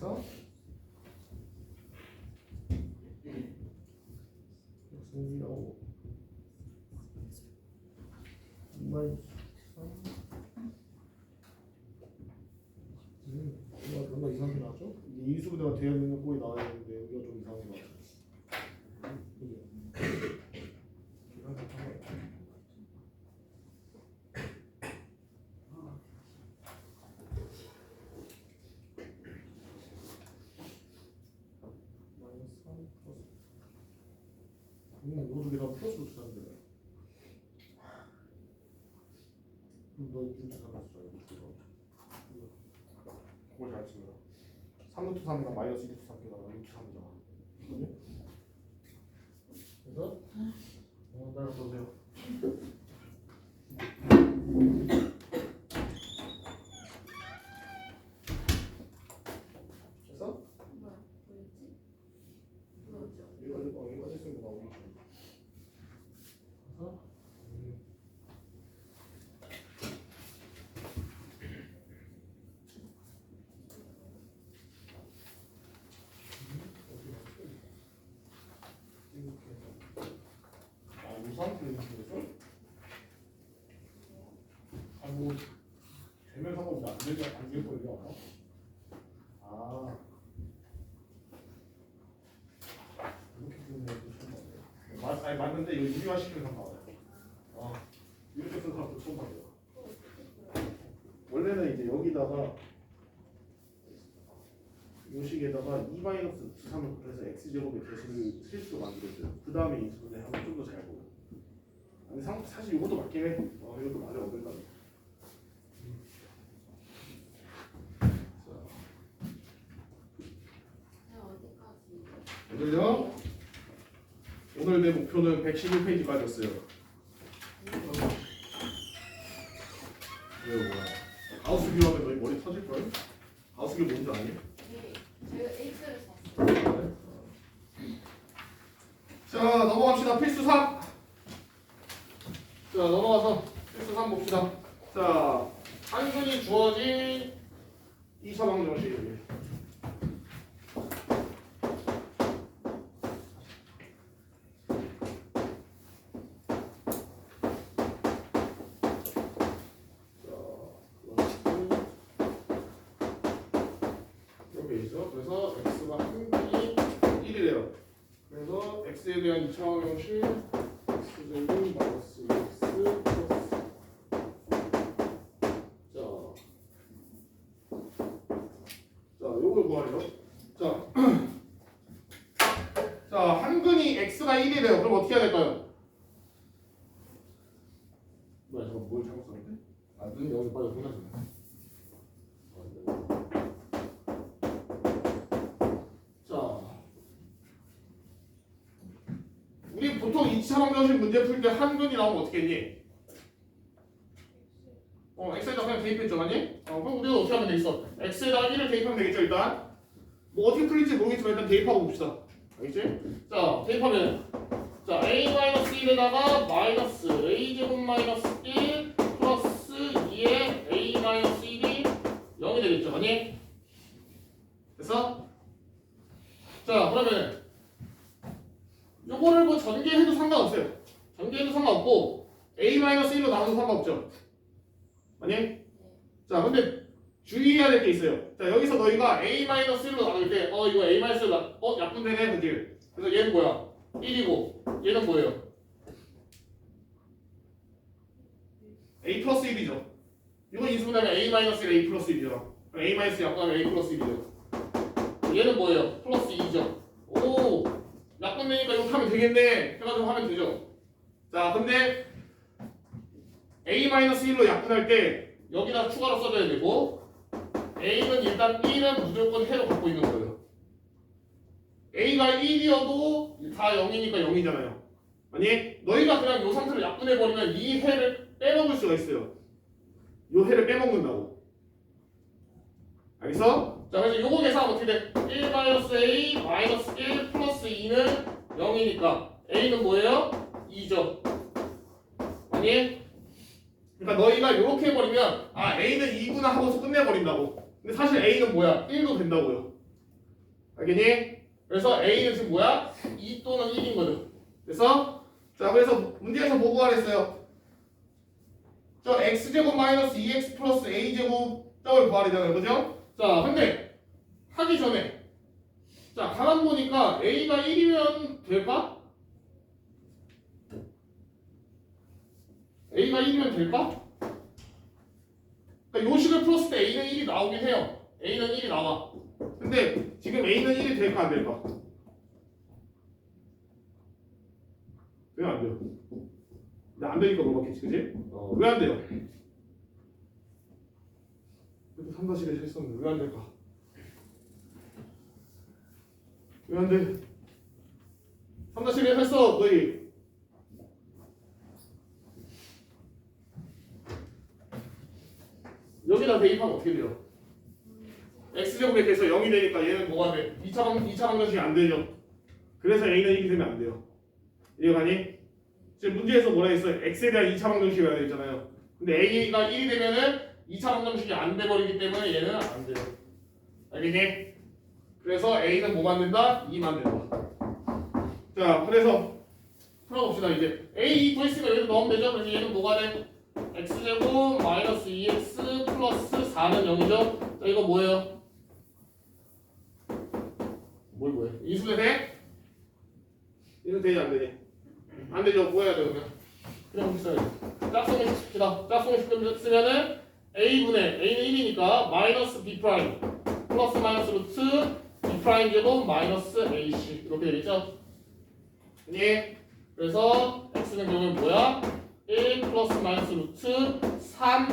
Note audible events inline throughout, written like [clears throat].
그래서 승리하고 정말 음, 뭔가 뭔가 이상하게 나왔죠? 이게 이수부대가 되어 있는 꼴이 나와야 되는데 여기가 좀 이상하게 나왔죠. 그죠? 계산 같은 거. 마이너스 3 플러스 음, 이거 플러스로 주는데. 그럼 너 6주 3을 써 그걸 잘 씁니다 3루트 3이랑 마이너스 2루트 3 깨다가 6주 3이잖아 그래서 어, 따라 써세요 그래서 뭐야? 뭐였지? 뭐였죠? 이거 어, 이거 했으니까 나오겠죠. 그래서 음. 이렇게 해서 아 우산 그리는 거죠? 아뭐 되면 되면 안될 거예요 아마. 아. 이렇게 쓰는 것도 처음 봤네요. 맞, 아니 맞는데 이거 유리화 시키는 사람 나와요. 아, 이렇게 쓰는 사람도 처음 봤네요. 원래는 이제 여기다가 요 식에다가 2 마이너스 3을 곱해서 x 제곱의 개수를 실수로 만들었어요. 그 다음에 인수분해 하면 좀 더 잘. 아니 상, 사실 이것도 맞긴 해. 어, 이것도 맞아 어떨까? 내가 어디까지? 오늘요? 오늘 내 목표는 111페이지까지였어요. 왜요 뭐야? 가우스기 하면 너희 머리 터질 걸? 가우스기 뭔지 아니? 네, 제가 X를 샀어요. 자 넘어갑시다 필수 3. 자 넘어가서 필수 3 봅시다. 자 한순이 주어진 2차 방정식 여기. 자, 그것이 이렇게 있죠. 그래서 x가 한분이 1이래요. 그래서 x에 대한 2차 방정식 x제곱 마이너스 x 플러스 자, 자, 요걸 구하래요. 자, [clears throat] 자, 한근이 x가 1이래요. 그럼 어떻게 해야 될까요? 뭐야, 잠깐 뭘 잘못 썼는데? 아, 눈이 여기 빠져 끝났네. 우리 보통 2차 방정식 문제 풀 때 한근이 나오면 어떻게 했니? 어, x에다 그냥 대입했죠, 맞니? 어, 그럼 우리가 어떻게 하면 되겠어? x에다가 1을 대입하면 되겠죠, 일단. 뭐 어떻게 풀릴지 모르겠지만 일단 대입하고 봅시다. 알겠지? 자, 대입하면 자, a-1에다가 마이너스 a제곱 마이너스 1 플러스 2의 a 마이너스 1이 0이 되겠죠, 맞니? 됐어? 자, 그러면 요거를 뭐 전개해도 상관없어요. 전개해도 상관없고 a-1로 나눠도 상관없죠. 맞니? 자, 근데 주의해야 될 게 있어요. 자, 여기서 너희가 a-1로 나눌 때, 어, 이거 a-1로 나, 어, 약분되네, 그지? 그래서 얘는 뭐야? 1이고, 얘는 뭐예요? a 플러스 1이죠. 이거 인수분하면 a-1이 a 플러스 1이죠. a- 약분하면 a 플러스 1이죠. 얘는 뭐예요? 플러스 2죠. 오, 약분 되니까 이거 하면 되겠네. 해가지고 하면 되죠. 자, 근데 a-1로 약분할 때 여기다 추가로 써줘야 되고 a는 일단 1은 무조건 해로 갖고 있는 거예요. a가 1이어도 다 0이니까 0이잖아요. 아니 너희가 그냥 이 상태로 약분해 버리면 이 해를 빼먹을 수가 있어요. 이 해를 빼먹는다고. 알겠어? 자 그래서 요거 계산하면 어떻게 돼? 1 마이너스 a 마이너스 1 2는 0이니까 a는 뭐예요? 2죠. 아니? 그러니까 너희가 이렇게 해버리면 아 A는 2구나 하고서 끝내버린다고 근데 사실 A는 뭐야? 1도 된다고요 알겠니? 그래서 A는 지금 뭐야? 2 또는 1인 거든. 그래서 자 그래서 문제에서 뭐 구하랬어요? 저 x제곱 마이너스 2x 플러스 a제곱 점을 구하래잖아요. 그죠? 자 근데 하기 전에 자 가만 보니까 a가 1이면 될까? a가 1이면 될까? 그러니까 요식을 풀었을 때 a는 1이 나오긴 해요. a는 1이 나와. 근데 지금 a는 1이 될까 안 될까? 왜 안 돼요? 근데 안 되니까 물어봤겠지, 그지? 어, 왜 안 돼요? 그래도 3 다시 했었는데 왜 안 될까? 왜 안 돼? 3 다시 했어, 너희. 여기다 대입하면 어떻게 돼요? x제곱에 대해서 0이 되니까 얘는 뭐가 돼? 2차 방 2차 방정식이 안 되죠. 그래서 a는 1이 되면 안 돼요. 이해가니? 지금 문제에서 뭐라 했어요? x에 대한 2차 방정식이 해야 되잖아요. 근데 a가 1이 되면은 2차 방정식이 안 돼버리기 때문에 얘는 안 돼요. 알겠니? 그래서 a는 뭐 만든다? 2 만든다. 자, 그래서 풀어봅시다 이제 a 구했으면 여기서 넣으면 되죠? 그래서 얘는 뭐가 돼? x제곱 마이너스 2x 플러스 4는 0이죠? 자 이거 뭐예요? 뭘 뭐예요? 이수대 돼? 이거 되지 안 되니? 안 되죠? 뭐 해야 돼 그러면? 그냥 써야지 짝송을 씁시다 짝송을 쓰면은 a분의 a는 1이니까 마이너스 b 프라임 플러스 마이너스 루트 b 프라임 제곱 마이너스 ac 이렇게 되겠죠? 예. 그래서 x는 그러면 뭐야? 1 플러스 마이너스 루트 3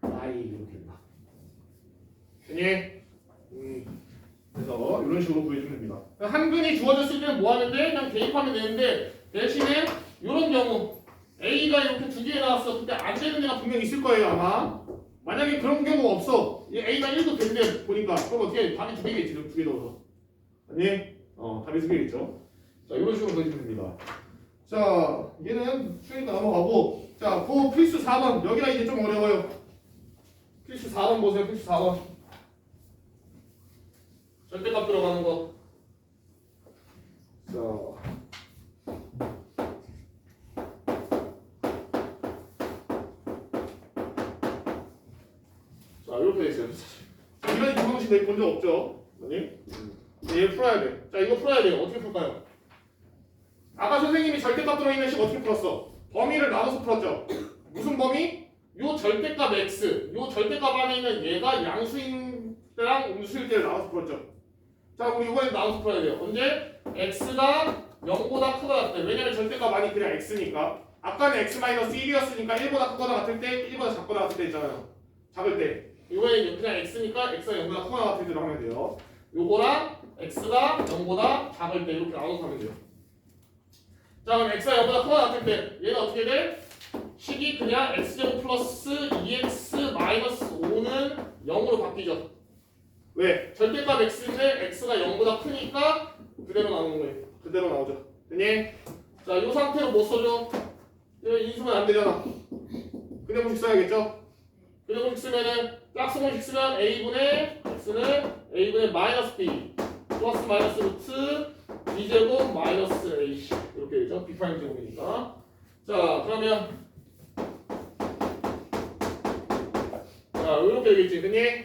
y 이렇게 된다. 예. 음. 그래서 이런 식으로 보여주면 됩니다. 한근이 주어졌을 때는 뭐 하는데 그냥 대입하면 되는데 대신에 이런 경우 A가 이렇게 두 개 나왔어. 근데 안 되는 데가 분명 있을 거예요 아마. 만약에 그런 경우가 없어. 이 A가 1도 된대 보니까 그럼 어떻게 답이 두 개겠지 두 개 넣어서. 아니? 어 답이 두 개겠죠. 자 이런 식으로 보여주면 됩니다. 자 얘는 수행가 넘어가고 자그 필수 4번 여기가 이제 좀 어려워요. 필수 4번 보세요. 필수 4번. 절대값 들어가는 거. 자. 자, 이렇게 돼 있어요. 자, 이런 방식 내 본적 없죠? 아니? 얘 풀어야 돼. 자, 이거 풀어야 돼요. 어떻게 풀까요? 아까 선생님이 절대값 들어있는 식 어떻게 풀었어? 범위를 나눠서 풀었죠? 무슨 범위? 요 절대값 x, 요 절대값 안에 있는 얘가 양수인 때랑 음수일 때를 나눠서 풀었죠? 자, 그럼 이번에 나눠서 풀어야 돼요. 언제? x가 0보다 크거나 같대. 왜냐면 절대값 많이 그냥 x니까. 아까는 x-1이었으니까 1보다 크거나 같을 때, 1보다 작거나 같을 때 있잖아요. 작을 때. 이번에 그냥 x니까 x가 0보다 크거나 같을 때로 하면 돼요. 요거랑 x가 0보다 작을 때 이렇게 나눠서 하면 돼요. 자, 그럼 x가 0보다 크거나 같을 때 얘는 어떻게 돼? 식이 그냥 x제곱 플러스 2x 마이너스 5는 0으로 바뀌죠. 왜? 절대값 x인데 x가 0보다 크니까 그대로 나오는 거예요. 그대로 나오죠. 됐니? 자, 이 상태로 못 써줘. 이거 인수면 안 되잖아. 그대로식 써야겠죠? 그대로식 쓰면은 짝수공식 쓰면 a분의 x는 a분의 마이너스 b 플러스 마이너스 루트 b 제곱 마이너스 ac 이렇게 되죠. b 프라임 제곱이니까. 자, 그러면 자, 이렇게 되겠지. 됐니?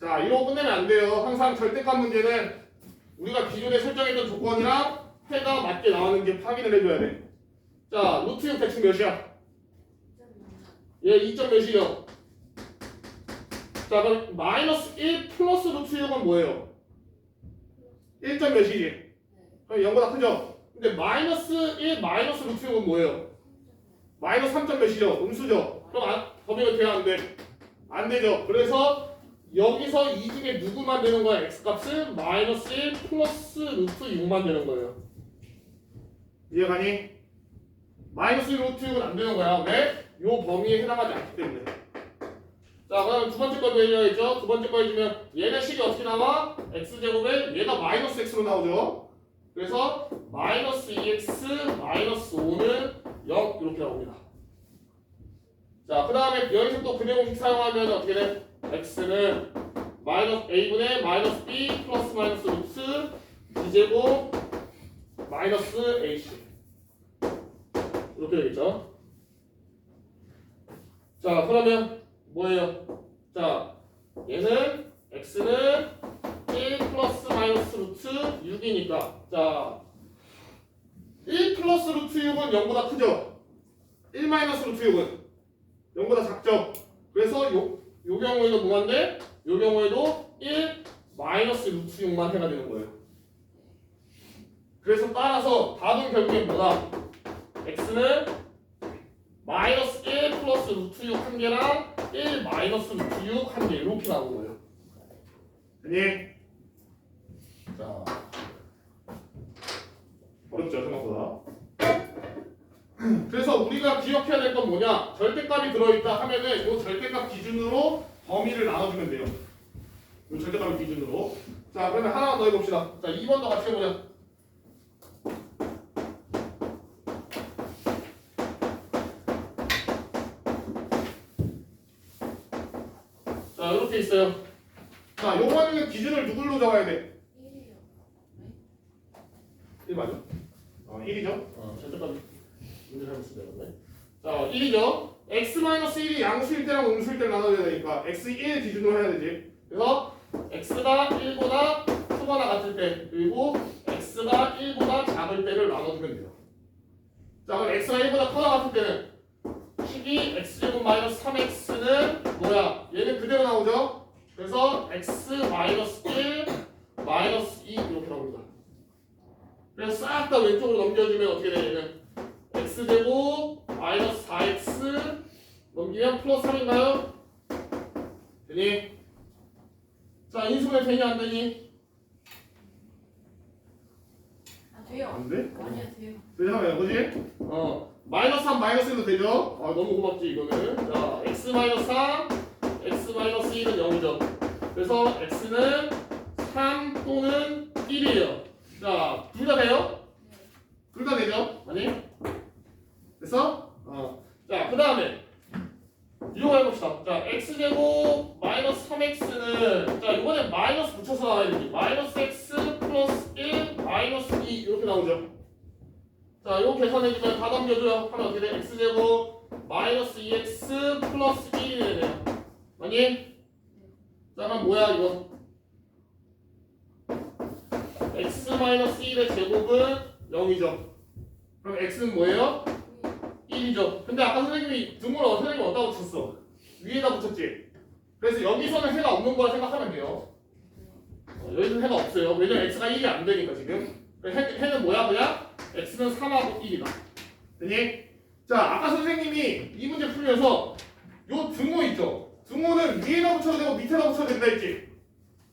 자, 이러고 끝내면 안 돼요. 항상 절대값 문제는 우리가 기존에 설정했던 조건이랑 해가 맞게 나오는 게 확인을 해줘야 돼. 자, 루트 6 대충 몇이야? 얘 2점 몇이요? 자, 그럼 마이너스 1 플러스 루트 6은 뭐예요? 1점 몇이지? 그럼 0보다 크죠? 근데 마이너스 1 마이너스 루트 6은 뭐예요? 마이너스 3점 몇이죠? 음수죠? 그럼 안, 범위가 돼야 안 돼? 안 되죠? 그래서 여기서 이 중에 누구만 되는 거야? x값은 마이너스 1 플러스 루트 6만 되는 거예요. 이해가니? 마이너스 1 루트 6은 안 되는 거야. 왜? 요 범위에 해당하지 않기 때문에. 자, 그럼 두 번째 거도 해줘야죠. 두 번째 거 해주면 얘는 식이 어떻게 나와? x제곱에 얘가 마이너스 x로 나오죠. 그래서 마이너스 2x 마이너스 5는 0 이렇게 나옵니다. 자, 그 다음에 여기서 또 근해 공식 사용하면 어떻게 돼? x는 마이너스 a분의 마이너스 b 플러스 마이너스 루트 b제곱 마이너스 ac 이렇게 되겠죠 자 그러면 뭐예요? 자 얘는 x는 1 플러스 마이너스 루트 6이니까. 자 1 플러스 루트 6은 0보다 크죠? 1 마이너스 루트 6은 0보다 작죠? 그래서 요, 요 경우에도 뭐한데 요 경우에도 1 마이너스 루트 6만 해가 되는 거예요. 그래서 따라서 답은 결국엔 뭐다? x는 마이너스 1 플러스 루트 6 한 개랑 1 마이너스 루트 6한개 이렇게 나오는 거예요. 됐니? 자. 어렵죠 생각보다? [clears throat] 그래서 우리가 기억해야 될 건 뭐냐? 절대값이 들어있다 하면은 이 절대값 기준으로 범위를 나눠주면 돼요. 이 절대값 기준으로. 자 그러면 하나만 더 해봅시다. 자 2번도 같이 해보자 자 이렇게 있어요 자 요거는 기준을 누굴로 잡아야 돼? 1이요. 1 맞아? 어 1이죠? 어 절대값 문제 잘못 그러네 자 1이죠 x-1이 양수일 때랑 음수일 때를 나눠야 되니까 x1 기준으로 해야 되지 그래서 x가 1보다 크거나 같을 때 그리고 x가 1보다 작을 때를 나눠주면 돼요 자 그럼 x가 1보다 크거나 같을 때는 식이 x제곱 마이너스 3x는 뭐야 얘는 그대로 나오죠 그래서 x 마이너스 1 마이너스 2 이렇게 나옵니다 그래서 싹 다 왼쪽으로 넘겨주면 어떻게 돼 얘는 x제곱 마이너스 4x 넘기면 플러스 3인가요? 되니? 자 인수분해 되니 안 되니? 아 돼요. 안 돼? 아니야 돼요. 되잖아요 그지? 어 마이너스 3 마이너스 1도 되죠? 아 너무 고맙지 이거는 자 x 마이너스 3 x 마이너스 1은 0이죠 그래서 x는 3 또는 1이에요 자둘 다 돼요? 둘 다 되죠? 아니? 1이죠. 근데 아까 선생님이 어- 선생님이 어디다 붙였어? 위에다 붙였지. 그래서 여기서는 해가 없는 거라 생각하면 돼요. 어, 여기는 해가 없어요. 왜냐면 x가 1이 안 되니까 지금. 해, 해는 뭐야 그냥? x는 3하고 1이다. 되니? 자, 아까 선생님이 이 문제 풀면서 요 등호 있죠? 등호는 위에다 붙여도 되고 밑에다 붙여도 된다 했지?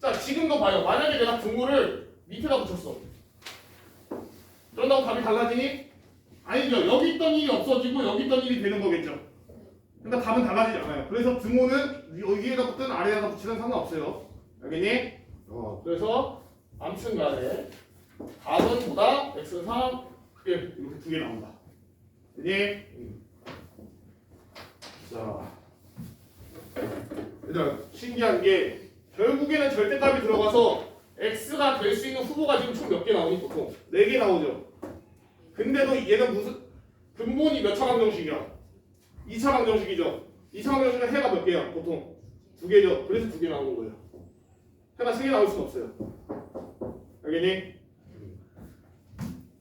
자, 지금도 봐요. 만약에 내가 등호를 밑에다 붙였어. 그런다고 답이 달라지니? 아니죠. 여기 있던 일이 없어지고 여기 있던 일이 되는 거겠죠. 근데 답은 달라지지 않아요. 그래서 등호는 위- 위에다 붙든 아래에다 붙이든 상관없어요. 알겠니? 어, 그래서 아무튼 간에 답은 보다 x는 3, 1 이렇게 두 개 나온다. 음. 자, 일단 신기한 게 결국에는 절대값이 들어가서 x가 될 수 있는 후보가 지금 총 몇 개 나오니 보통? 4개 나오죠. 근데도 얘는 무슨 근본이 몇 차 방정식이야? 2차 방정식이죠. 2차 방정식은 해가 몇 개야? 보통 두 개죠. 그래서 두 개 나오는 거예요. 해가 세 개 나올 수는 없어요. 알겠니?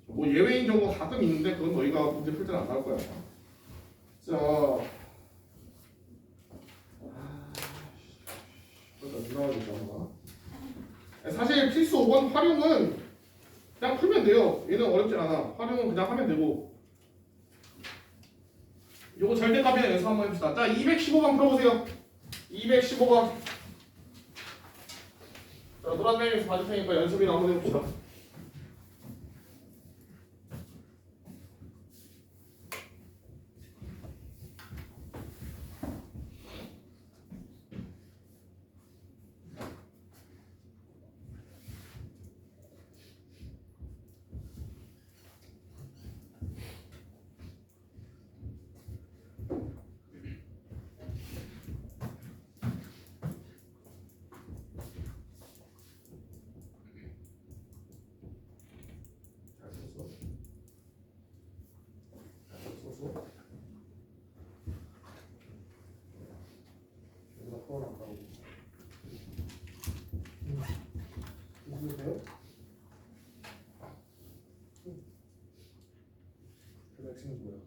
뭐 예외인 경우 가끔 있는데 그건 너희가 문제 풀 때는 안 나올 거야. 자, 아, 일단 나와야겠다 한번. 사실 필수 5번 활용은 그냥 풀면 돼요. 얘는 어렵지 않아. 활용은 그냥 하면 되고. 요거 절대값이나 연습 한번 해봅시다. 자, 215번 풀어보세요. 215번. 자, 노란 내에서 봐줄 테니까 연습이나 한번 해봅시다. x는 뭐야?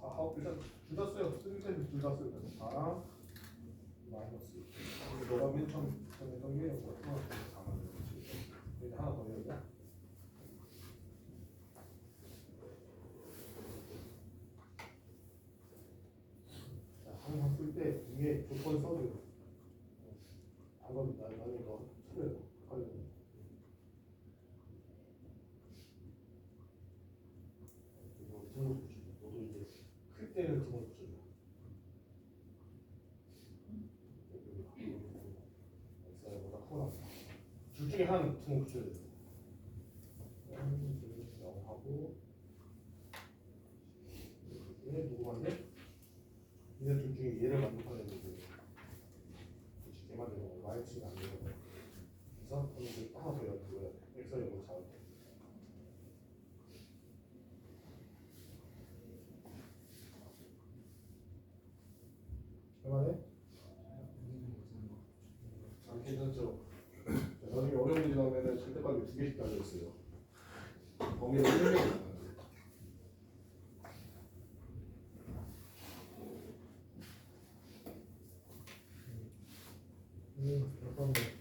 아, 일단 둘 다 써요. 쓰는 때는 둘다 써요. 4 마이너스. 너가 맨 처음 했던 게 뭐였구나. 어, 둘 중에 하나 붙으면 붙여야 돼요. 어, 하고 숟가락이 두 개씩 달려있어요. 범위가 1mm. 음, 잠깐만.